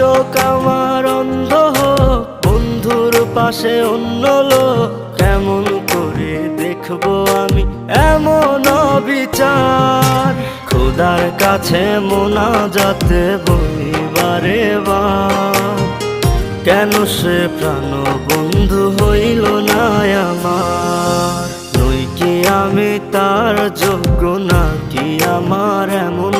চোখ আমার অন্ধ বন্ধুর পাশে অন্য লোক, কেমন করে দেখব আমি এমন বিচার খোদার কাছে মোনা যাতে বলিবারে বার। কেন সে প্রাণ বন্ধু হইল না আমার? নই কি আমি তার যোগ্য নাকি আমার এমন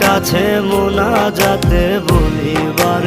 কাছে মোনা যাতে বলি বার